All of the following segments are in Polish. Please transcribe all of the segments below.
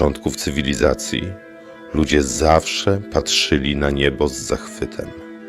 początków cywilizacji ludzie zawsze patrzyli na niebo z zachwytem.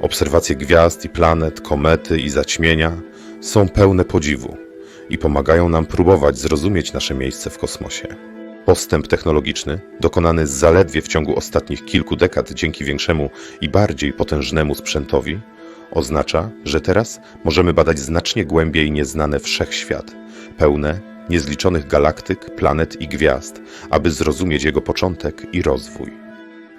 Obserwacje gwiazd i planet, komety i zaćmienia są pełne podziwu i pomagają nam próbować zrozumieć nasze miejsce w kosmosie. Postęp technologiczny, dokonany zaledwie w ciągu ostatnich kilku dekad dzięki większemu i bardziej potężnemu sprzętowi, oznacza, że teraz możemy badać znacznie głębiej nieznane wszechświat, pełne niezliczonych galaktyk, planet i gwiazd, aby zrozumieć jego początek i rozwój.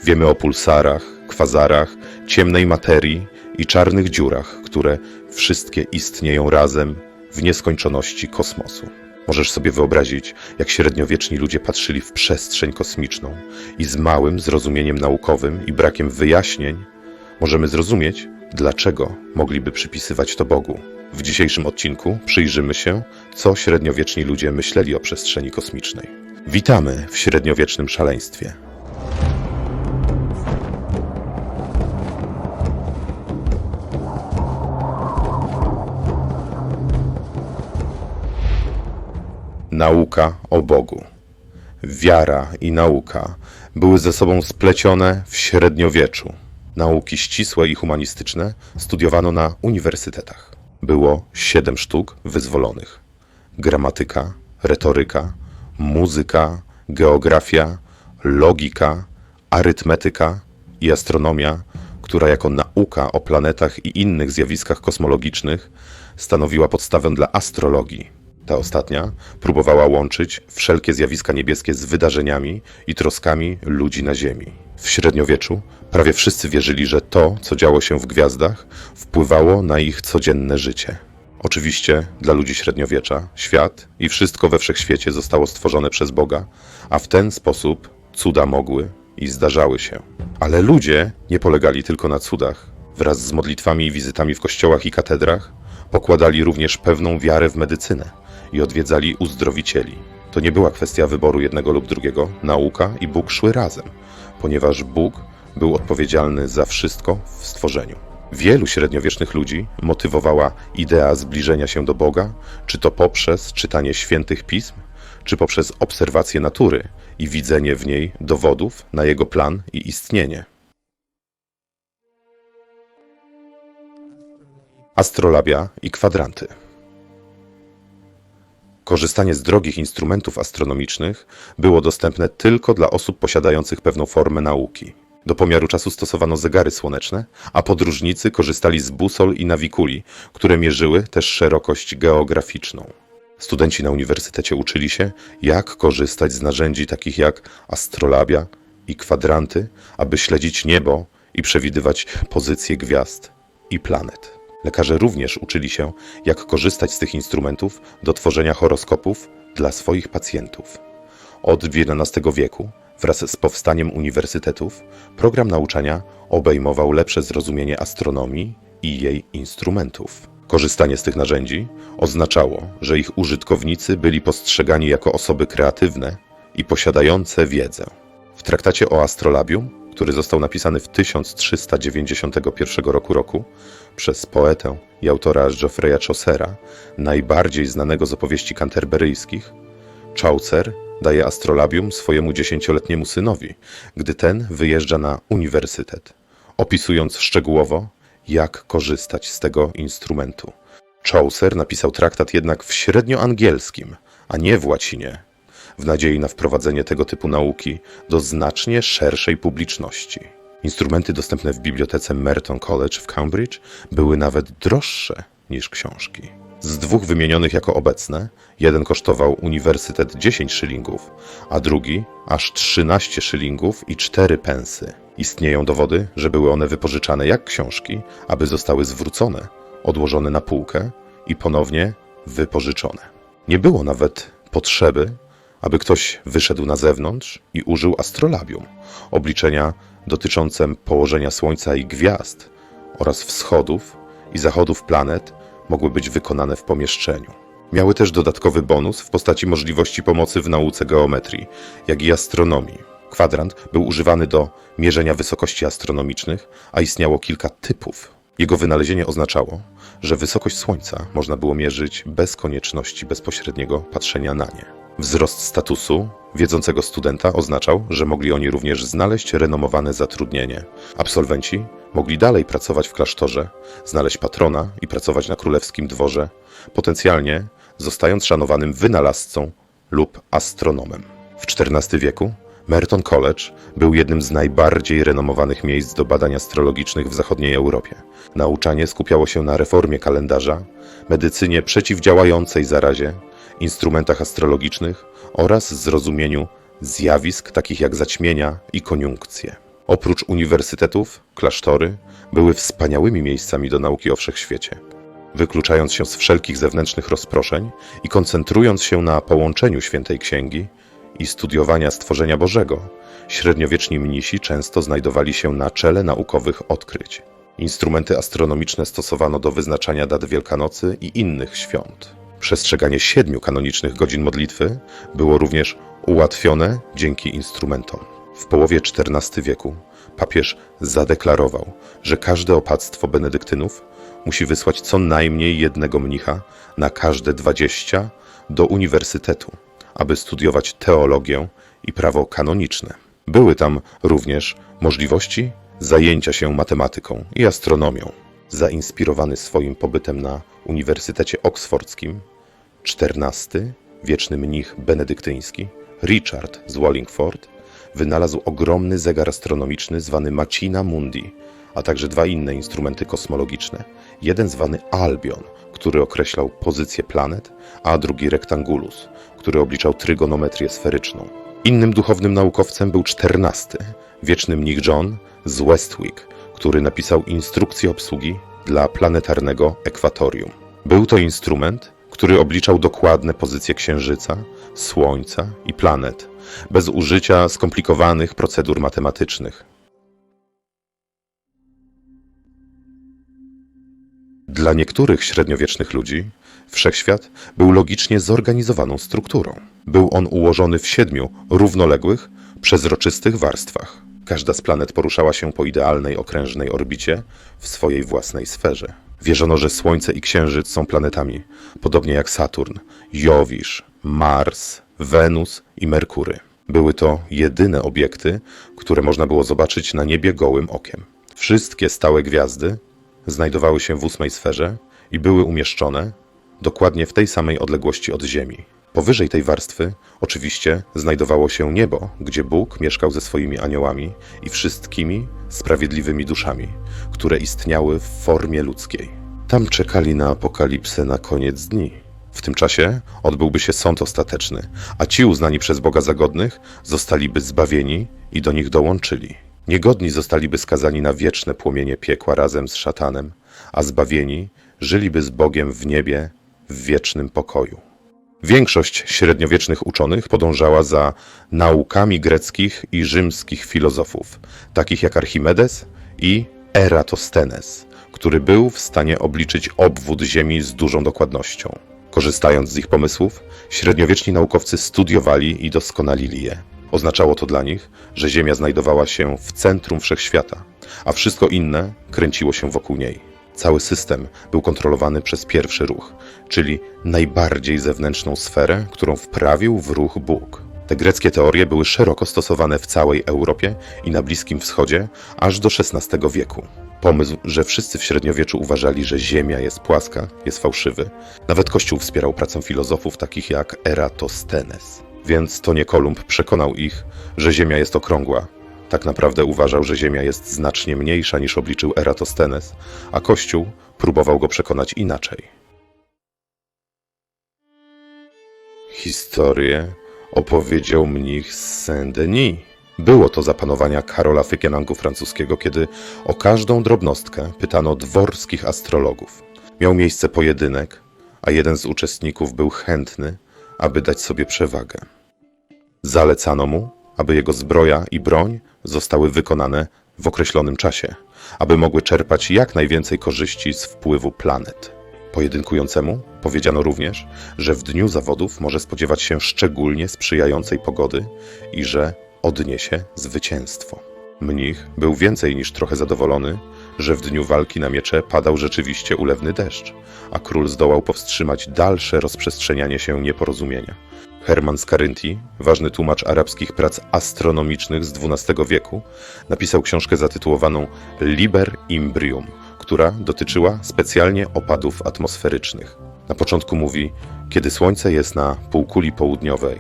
Wiemy o pulsarach, kwazarach, ciemnej materii i czarnych dziurach, które wszystkie istnieją razem w nieskończoności kosmosu. Możesz sobie wyobrazić, jak średniowieczni ludzie patrzyli w przestrzeń kosmiczną i z małym zrozumieniem naukowym i brakiem wyjaśnień możemy zrozumieć, dlaczego mogliby przypisywać to Bogu. W dzisiejszym odcinku przyjrzymy się, co średniowieczni ludzie myśleli o przestrzeni kosmicznej. Witamy w średniowiecznym szaleństwie. Nauka o Bogu. Wiara i nauka były ze sobą splecione w średniowieczu. Nauki ścisłe i humanistyczne studiowano na uniwersytetach. Było siedem sztuk wyzwolonych: gramatyka, retoryka, muzyka, geografia, logika, arytmetyka i astronomia, która jako nauka o planetach i innych zjawiskach kosmologicznych stanowiła podstawę dla astrologii. Ta ostatnia próbowała łączyć wszelkie zjawiska niebieskie z wydarzeniami i troskami ludzi na Ziemi. W średniowieczu prawie wszyscy wierzyli, że to, co działo się w gwiazdach, wpływało na ich codzienne życie. Oczywiście dla ludzi średniowiecza świat i wszystko we wszechświecie zostało stworzone przez Boga, a w ten sposób cuda mogły i zdarzały się. Ale ludzie nie polegali tylko na cudach. Wraz z modlitwami i wizytami w kościołach i katedrach pokładali również pewną wiarę w medycynę i odwiedzali uzdrowicieli. To nie była kwestia wyboru jednego lub drugiego, nauka i Bóg szły razem, ponieważ Bóg był odpowiedzialny za wszystko w stworzeniu. Wielu średniowiecznych ludzi motywowała idea zbliżenia się do Boga, czy to poprzez czytanie świętych pism, czy poprzez obserwację natury i widzenie w niej dowodów na jego plan i istnienie. Astrolabia i kwadranty. Korzystanie z drogich instrumentów astronomicznych było dostępne tylko dla osób posiadających pewną formę nauki. Do pomiaru czasu stosowano zegary słoneczne, a podróżnicy korzystali z busol i nawikuli, które mierzyły też szerokość geograficzną. Studenci na uniwersytecie uczyli się, jak korzystać z narzędzi takich jak astrolabia i kwadranty, aby śledzić niebo i przewidywać pozycje gwiazd i planet. Lekarze również uczyli się, jak korzystać z tych instrumentów do tworzenia horoskopów dla swoich pacjentów. Od XI wieku, wraz z powstaniem uniwersytetów, program nauczania obejmował lepsze zrozumienie astronomii i jej instrumentów. Korzystanie z tych narzędzi oznaczało, że ich użytkownicy byli postrzegani jako osoby kreatywne i posiadające wiedzę. W traktacie o astrolabium który został napisany w 1391 roku roku przez poetę i autora Geoffreya Chaucera, najbardziej znanego z opowieści kanterberyjskich, Chaucer daje astrolabium swojemu dziesięcioletniemu synowi, gdy ten wyjeżdża na uniwersytet, opisując szczegółowo, jak korzystać z tego instrumentu. Chaucer napisał traktat jednak w średnioangielskim, a nie w łacinie, w nadziei na wprowadzenie tego typu nauki do znacznie szerszej publiczności. Instrumenty dostępne w bibliotece Merton College w Cambridge były nawet droższe niż książki. Z dwóch wymienionych jako obecne, jeden kosztował uniwersytet 10 szylingów, a drugi aż 13 szylingów i 4 pensy. Istnieją dowody, że były one wypożyczane jak książki, aby zostały zwrócone, odłożone na półkę i ponownie wypożyczone. Nie było nawet potrzeby, aby ktoś wyszedł na zewnątrz i użył astrolabium, obliczenia dotyczące położenia Słońca i gwiazd oraz wschodów i zachodów planet mogły być wykonane w pomieszczeniu. Miały też dodatkowy bonus w postaci możliwości pomocy w nauce geometrii, jak i astronomii. Kwadrant był używany do mierzenia wysokości astronomicznych, a istniało kilka typów Jego wynalezienie oznaczało, że wysokość Słońca można było mierzyć bez konieczności bezpośredniego patrzenia na nie. Wzrost statusu wiedzącego studenta oznaczał, że mogli oni również znaleźć renomowane zatrudnienie. Absolwenci mogli dalej pracować w klasztorze, znaleźć patrona i pracować na królewskim dworze, potencjalnie zostając szanowanym wynalazcą lub astronomem. W XIV wieku Merton College był jednym z najbardziej renomowanych miejsc do badań astrologicznych w zachodniej Europie. Nauczanie skupiało się na reformie kalendarza, medycynie przeciwdziałającej zarazie, instrumentach astrologicznych oraz zrozumieniu zjawisk takich jak zaćmienia i koniunkcje. Oprócz uniwersytetów, klasztory były wspaniałymi miejscami do nauki o wszechświecie. Wykluczając się z wszelkich zewnętrznych rozproszeń i koncentrując się na połączeniu świętej księgi i studiowania stworzenia Bożego, średniowieczni mnisi często znajdowali się na czele naukowych odkryć. Instrumenty astronomiczne stosowano do wyznaczania dat Wielkanocy i innych świąt. Przestrzeganie siedmiu kanonicznych godzin modlitwy było również ułatwione dzięki instrumentom. W połowie XIV wieku papież zadeklarował, że każde opactwo benedyktynów musi wysłać co najmniej jednego mnicha na każde dwadzieścia do uniwersytetu, aby studiować teologię i prawo kanoniczne. Były tam również możliwości zajęcia się matematyką i astronomią. Zainspirowany swoim pobytem na Uniwersytecie Oksfordzkim, XIV wieczny mnich benedyktyński Richard z Wallingford wynalazł ogromny zegar astronomiczny zwany Machina Mundi, a także dwa inne instrumenty kosmologiczne. Jeden zwany Albion, który określał pozycję planet, a drugi Rectangulus, który obliczał trygonometrię sferyczną. Innym duchownym naukowcem był XIV wieczny mnich John z Westwick, który napisał instrukcję obsługi dla planetarnego ekwatorium. Był to instrument, który obliczał dokładne pozycje Księżyca, Słońca i planet, bez użycia skomplikowanych procedur matematycznych. Dla niektórych średniowiecznych ludzi wszechświat był logicznie zorganizowaną strukturą. Był on ułożony w siedmiu równoległych, przezroczystych warstwach. Każda z planet poruszała się po idealnej okrężnej orbicie w swojej własnej sferze. Wierzono, że Słońce i Księżyc są planetami, podobnie jak Saturn, Jowisz, Mars, Wenus i Merkury. Były to jedyne obiekty, które można było zobaczyć na niebie gołym okiem. Wszystkie stałe gwiazdy znajdowały się w ósmej sferze i były umieszczone dokładnie w tej samej odległości od Ziemi. Powyżej tej warstwy oczywiście znajdowało się niebo, gdzie Bóg mieszkał ze swoimi aniołami i wszystkimi sprawiedliwymi duszami, które istniały w formie ludzkiej. Tam czekali na apokalipsę na koniec dni. W tym czasie odbyłby się sąd ostateczny, a ci uznani przez Boga za godnych zostaliby zbawieni i do nich dołączyli. Niegodni zostaliby skazani na wieczne płomienie piekła razem z szatanem, a zbawieni żyliby z Bogiem w niebie w wiecznym pokoju. Większość średniowiecznych uczonych podążała za naukami greckich i rzymskich filozofów, takich jak Archimedes i Eratosthenes, który był w stanie obliczyć obwód Ziemi z dużą dokładnością. Korzystając z ich pomysłów, średniowieczni naukowcy studiowali i doskonalili je. Oznaczało to dla nich, że Ziemia znajdowała się w centrum wszechświata, a wszystko inne kręciło się wokół niej. Cały system był kontrolowany przez pierwszy ruch, czyli najbardziej zewnętrzną sferę, którą wprawił w ruch Bóg. Te greckie teorie były szeroko stosowane w całej Europie i na Bliskim Wschodzie aż do XVI wieku. Pomysł, że wszyscy w średniowieczu uważali, że Ziemia jest płaska, jest fałszywy. Nawet Kościół wspierał pracę filozofów takich jak Eratosthenes. Więc to nie Kolumb przekonał ich, że Ziemia jest okrągła. Tak naprawdę uważał, że Ziemia jest znacznie mniejsza niż obliczył Eratosthenes, a Kościół próbował go przekonać inaczej. Historię opowiedział mnich z Saint-Denis. Było to za panowania Karola Fykienangu francuskiego, kiedy o każdą drobnostkę pytano dworskich astrologów. Miał miejsce pojedynek, a jeden z uczestników był chętny, aby dać sobie przewagę. Zalecano mu, aby jego zbroja i broń zostały wykonane w określonym czasie, aby mogły czerpać jak najwięcej korzyści z wpływu planet. Pojedynkującemu powiedziano również, że w dniu zawodów może spodziewać się szczególnie sprzyjającej pogody i że odniesie zwycięstwo. Mnich był więcej niż trochę zadowolony, że w dniu walki na miecze padał rzeczywiście ulewny deszcz, a król zdołał powstrzymać dalsze rozprzestrzenianie się nieporozumienia. Hermann z Karyntii, ważny tłumacz arabskich prac astronomicznych z XII wieku, napisał książkę zatytułowaną Liber Imbrium, która dotyczyła specjalnie opadów atmosferycznych. Na początku mówi, kiedy Słońce jest na półkuli południowej,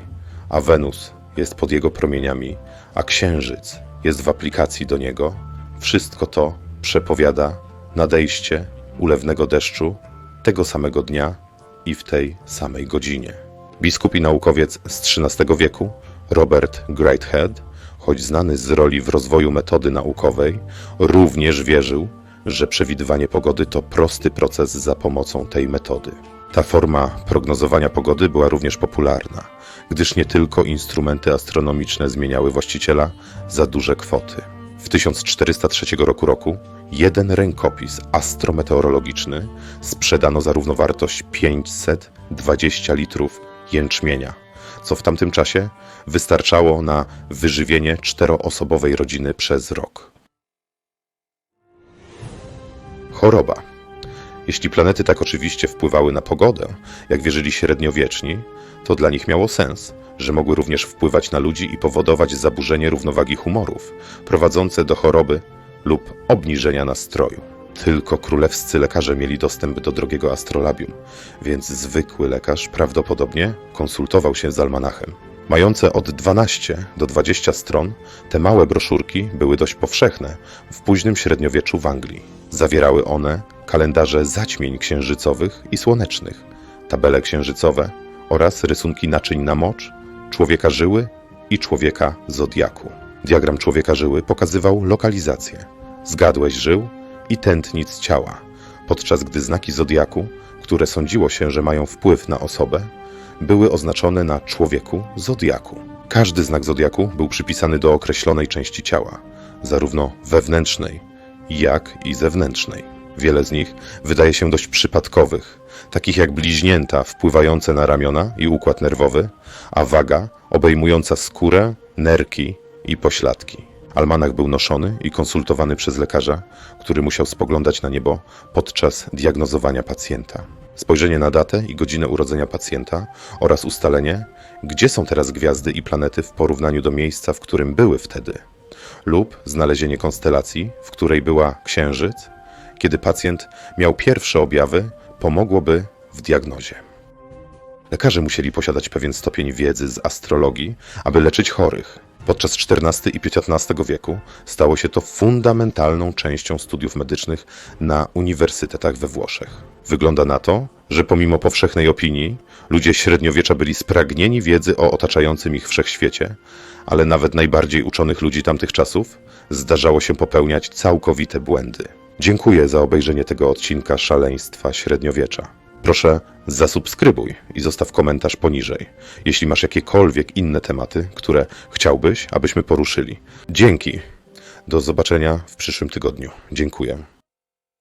a Wenus jest pod jego promieniami, a Księżyc jest w aplikacji do niego, wszystko to przepowiada nadejście ulewnego deszczu tego samego dnia i w tej samej godzinie. Biskup i naukowiec z XIII wieku, Robert Greathead, choć znany z roli w rozwoju metody naukowej, również wierzył, że przewidywanie pogody to prosty proces za pomocą tej metody. Ta forma prognozowania pogody była również popularna, gdyż nie tylko instrumenty astronomiczne zmieniały właściciela za duże kwoty. W 1403 roku roku jeden rękopis astrometeorologiczny sprzedano za równowartość 520 litrów jęczmienia, co w tamtym czasie wystarczało na wyżywienie czteroosobowej rodziny przez rok. Choroba. Jeśli planety tak oczywiście wpływały na pogodę, jak wierzyli średniowieczni, to dla nich miało sens, że mogły również wpływać na ludzi i powodować zaburzenie równowagi humorów, prowadzące do choroby lub obniżenia nastroju. Tylko królewscy lekarze mieli dostęp do drogiego astrolabium, więc zwykły lekarz prawdopodobnie konsultował się z almanachem. Mające od 12 do 20 stron, te małe broszurki były dość powszechne w późnym średniowieczu w Anglii. Zawierały one kalendarze zaćmień księżycowych i słonecznych, tabele księżycowe oraz rysunki naczyń na mocz, człowieka żyły i człowieka zodiaku. Diagram człowieka żyły pokazywał lokalizację. Zgadłeś żył i tętnic ciała, podczas gdy znaki zodiaku, które sądziło się, że mają wpływ na osobę, były oznaczone na człowieku zodiaku. Każdy znak zodiaku był przypisany do określonej części ciała, zarówno wewnętrznej, jak i zewnętrznej. Wiele z nich wydaje się dość przypadkowych, takich jak bliźnięta wpływające na ramiona i układ nerwowy, a waga obejmująca skórę, nerki i pośladki. Almanach był noszony i konsultowany przez lekarza, który musiał spoglądać na niebo podczas diagnozowania pacjenta. Spojrzenie na datę i godzinę urodzenia pacjenta oraz ustalenie, gdzie są teraz gwiazdy i planety w porównaniu do miejsca, w którym były wtedy, lub znalezienie konstelacji, w której była księżyc, kiedy pacjent miał pierwsze objawy, pomogłoby w diagnozie. Lekarze musieli posiadać pewien stopień wiedzy z astrologii, aby leczyć chorych. Podczas XIV i XV wieku stało się to fundamentalną częścią studiów medycznych na uniwersytetach we Włoszech. Wygląda na to, że pomimo powszechnej opinii, ludzie średniowiecza byli spragnieni wiedzy o otaczającym ich wszechświecie, ale nawet najbardziej uczonych ludzi tamtych czasów zdarzało się popełniać całkowite błędy. Dziękuję za obejrzenie tego odcinka Szaleństwa Średniowiecza. Proszę zasubskrybuj i zostaw komentarz poniżej, jeśli masz jakiekolwiek inne tematy, które chciałbyś, abyśmy poruszyli. Dzięki. Do zobaczenia w przyszłym tygodniu. Dziękuję.